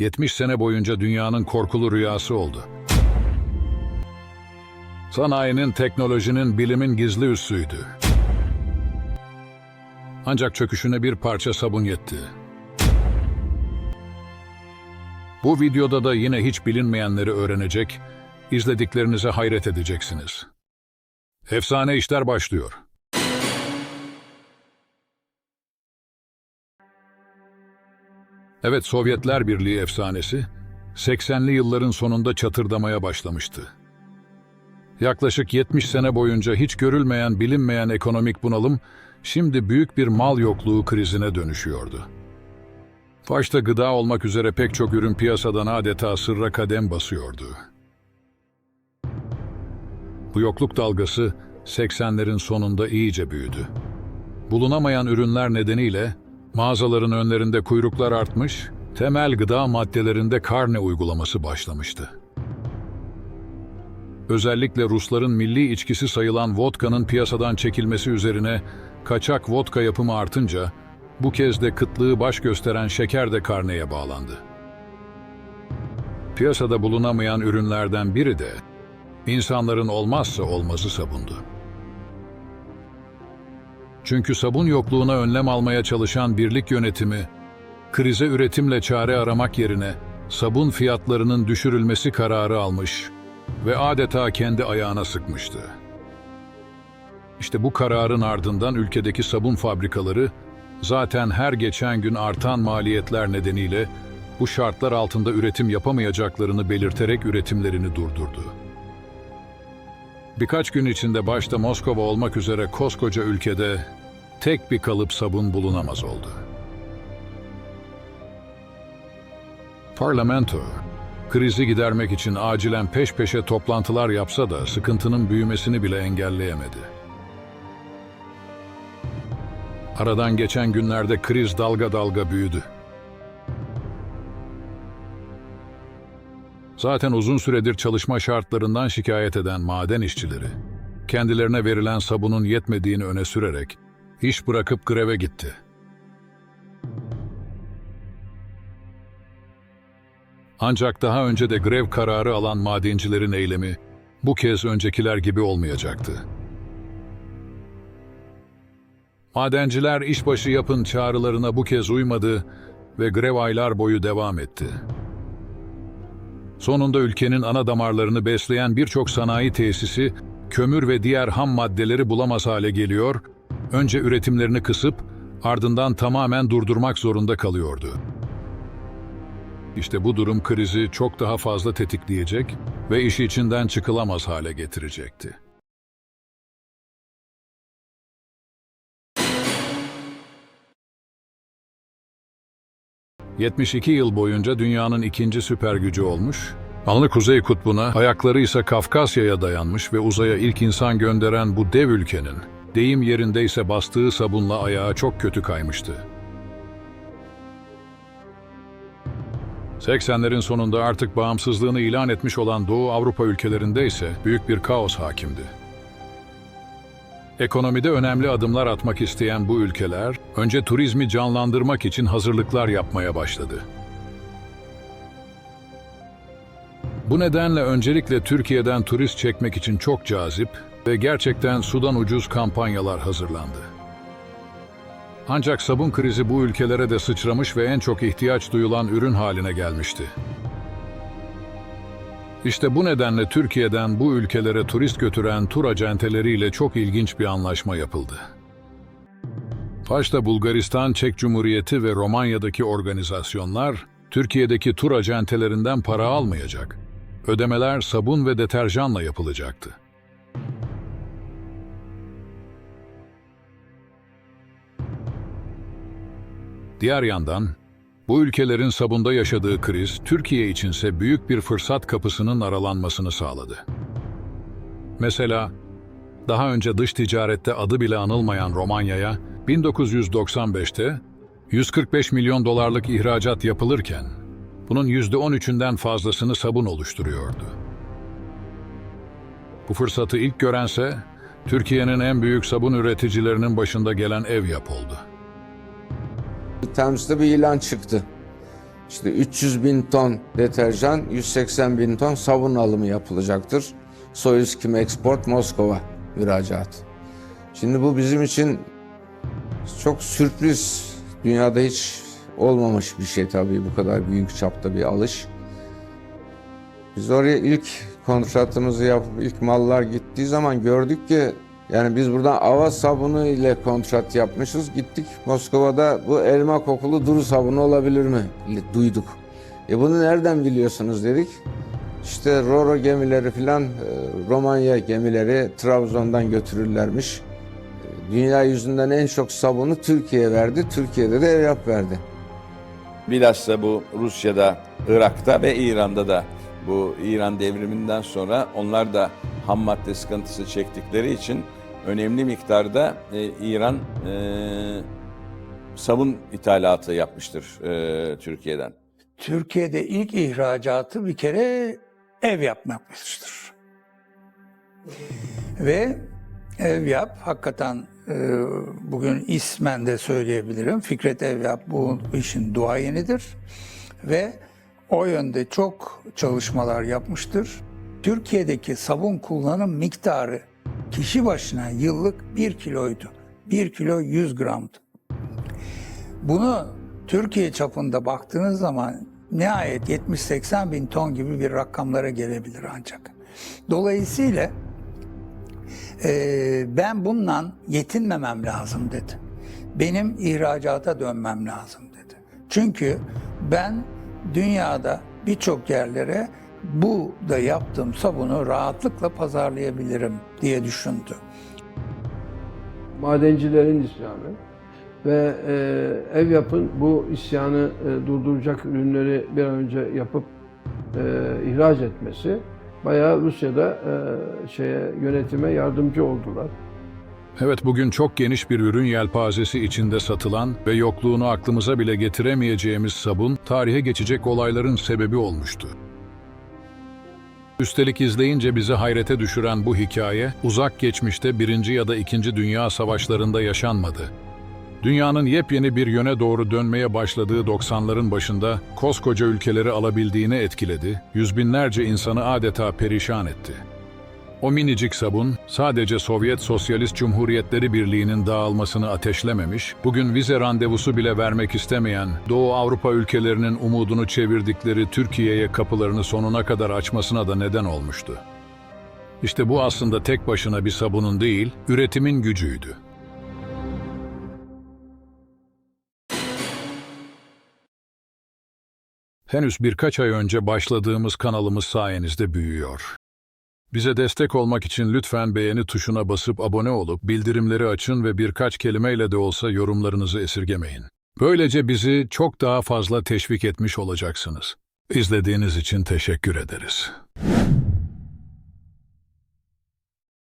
70 sene boyunca dünyanın korkulu rüyası oldu. Sanayinin, teknolojinin, bilimin gizli üssüydü. Ancak çöküşüne bir parça sabun yetti. Bu videoda da yine hiç bilinmeyenleri öğrenecek, izlediklerinize hayret edeceksiniz. Efsane işler başlıyor. Evet, Sovyetler Birliği efsanesi, 80'li yılların sonunda çatırdamaya başlamıştı. Yaklaşık 70 sene boyunca hiç görülmeyen, bilinmeyen ekonomik bunalım, şimdi büyük bir mal yokluğu krizine dönüşüyordu. Başta gıda olmak üzere pek çok ürün piyasadan adeta sırra kadem basıyordu. Bu yokluk dalgası 80'lerin sonunda iyice büyüdü. Bulunamayan ürünler nedeniyle mağazaların önlerinde kuyruklar artmış, temel gıda maddelerinde karne uygulaması başlamıştı. Özellikle Rusların milli içkisi sayılan vodkanın piyasadan çekilmesi üzerine kaçak vodka yapımı artınca bu kez de kıtlığı baş gösteren şeker de karneye bağlandı. Piyasada bulunamayan ürünlerden biri de insanların olmazsa olmazı sabundu. Çünkü sabun yokluğuna önlem almaya çalışan birlik yönetimi, krize üretimle çare aramak yerine sabun fiyatlarının düşürülmesi kararı almış ve adeta kendi ayağına sıkmıştı. İşte bu kararın ardından ülkedeki sabun fabrikaları zaten her geçen gün artan maliyetler nedeniyle bu şartlar altında üretim yapamayacaklarını belirterek üretimlerini durdurdu. Birkaç gün içinde başta Moskova olmak üzere koskoca ülkede tek bir kalıp sabun bulunamaz oldu. Parlamento, krizi gidermek için acilen peş peşe toplantılar yapsa da sıkıntının büyümesini bile engelleyemedi. Aradan geçen günlerde kriz dalga dalga büyüdü. Zaten uzun süredir çalışma şartlarından şikayet eden maden işçileri, kendilerine verilen sabunun yetmediğini öne sürerek iş bırakıp greve gitti. Ancak daha önce de grev kararı alan madencilerin eylemi bu kez öncekiler gibi olmayacaktı. Madenciler işbaşı yapın çağrılarına bu kez uymadı ve grev aylar boyu devam etti. Sonunda ülkenin ana damarlarını besleyen birçok sanayi tesisi kömür ve diğer ham maddeleri bulamaz hale geliyor, önce üretimlerini kısıp ardından tamamen durdurmak zorunda kalıyordu. İşte bu durum krizi çok daha fazla tetikleyecek ve işi içinden çıkılamaz hale getirecekti. ...72 yıl boyunca dünyanın ikinci süper gücü olmuş, Alnı Kuzey Kutbu'na, ayakları ise Kafkasya'ya dayanmış ve uzaya ilk insan gönderen bu dev ülkenin, deyim yerindeyse bastığı sabunla ayağı çok kötü kaymıştı. 80'lerin sonunda artık bağımsızlığını ilan etmiş olan Doğu Avrupa ülkelerinde ise büyük bir kaos hakimdi. Ekonomide önemli adımlar atmak isteyen bu ülkeler, önce turizmi canlandırmak için hazırlıklar yapmaya başladı. Bu nedenle öncelikle Türkiye'den turist çekmek için çok cazip ve gerçekten sudan ucuz kampanyalar hazırlandı. Ancak sabun krizi bu ülkelere de sıçramış ve en çok ihtiyaç duyulan ürün haline gelmişti. İşte bu nedenle Türkiye'den bu ülkelere turist götüren tur acenteleriyle çok ilginç bir anlaşma yapıldı. Başta Bulgaristan, Çek Cumhuriyeti ve Romanya'daki organizasyonlar, Türkiye'deki tur acentelerinden para almayacak. Ödemeler sabun ve deterjanla yapılacaktı. Diğer yandan, bu ülkelerin sabunda yaşadığı kriz, Türkiye içinse büyük bir fırsat kapısının aralanmasını sağladı. Mesela, daha önce dış ticarette adı bile anılmayan Romanya'ya 1995'te 145 milyon dolarlık ihracat yapılırken, bunun %13'ünden fazlasını sabun oluşturuyordu. Bu fırsatı ilk görense, Türkiye'nin en büyük sabun üreticilerinin başında gelen Evyap oldu. Times'ta bir ilan çıktı. işte 300 bin ton deterjan, 180 bin ton sabun alımı yapılacaktır. Soyuz Kim Export Moskova müracaat. Şimdi bu bizim için çok sürpriz. Dünyada hiç olmamış bir şey tabii bu kadar büyük çapta bir alış. Biz oraya ilk kontratımızı yapıp ilk mallar gittiği zaman gördük ki yani biz buradan ava sabunu ile kontrat yapmışız. Gittik Moskova'da bu elma kokulu duru sabunu olabilir mi? Duyduk. E bunu nereden biliyorsunuz dedik. İşte Roro gemileri filan e, Romanya gemileri Trabzon'dan götürürlermiş. E, Dünya yüzünden en çok sabunu Türkiye verdi. Türkiye'de de Evyap verdi. Bilhassa bu Rusya'da, Irak'ta ve İran'da da bu İran devriminden sonra onlar da ham madde sıkıntısı çektikleri için önemli miktarda e, İran e, sabun ithalatı yapmıştır e, Türkiye'den. Türkiye'de ilk ihracatı bir kere ev yapmakmıştır. Ve ev yap hakikaten e, bugün ismen de söyleyebilirim. Fikret Evyap bu işin duayenidir. Ve o yönde çok çalışmalar yapmıştır. Türkiye'deki sabun kullanım miktarı kişi başına yıllık 1 kiloydu. 1 kilo 100 gramdı. Bunu Türkiye çapında baktığınız zaman nihayet 70-80 bin ton gibi bir rakamlara gelebilir ancak. Dolayısıyla eee, ben bundan yetinmemem lazım dedi. Benim ihracata dönmem lazım dedi. Çünkü ben dünyada birçok yerlere bu da yaptığım sabunu rahatlıkla pazarlayabilirim diye düşündü. madencilerin isyanı ve e, ev yapın bu isyanı e, durduracak ürünleri bir an önce yapıp e, ihraç etmesi bayağı Rusya'da e, şeye yönetime yardımcı oldular. Evet bugün çok geniş bir ürün yelpazesi içinde satılan ve yokluğunu aklımıza bile getiremeyeceğimiz sabun tarihe geçecek olayların sebebi olmuştu. Üstelik izleyince bizi hayrete düşüren bu hikaye uzak geçmişte birinci ya da ikinci dünya savaşlarında yaşanmadı. Dünyanın yepyeni bir yöne doğru dönmeye başladığı 90'ların başında koskoca ülkeleri alabildiğini etkiledi, yüz binlerce insanı adeta perişan etti. O minicik sabun sadece Sovyet Sosyalist Cumhuriyetleri Birliği'nin dağılmasını ateşlememiş, bugün vize randevusu bile vermek istemeyen Doğu Avrupa ülkelerinin umudunu çevirdikleri Türkiye'ye kapılarını sonuna kadar açmasına da neden olmuştu. İşte bu aslında tek başına bir sabunun değil, üretimin gücüydü. Henüz birkaç ay önce başladığımız kanalımız sayenizde büyüyor. Bize destek olmak için lütfen beğeni tuşuna basıp abone olup bildirimleri açın ve birkaç kelimeyle de olsa yorumlarınızı esirgemeyin. Böylece bizi çok daha fazla teşvik etmiş olacaksınız. İzlediğiniz için teşekkür ederiz.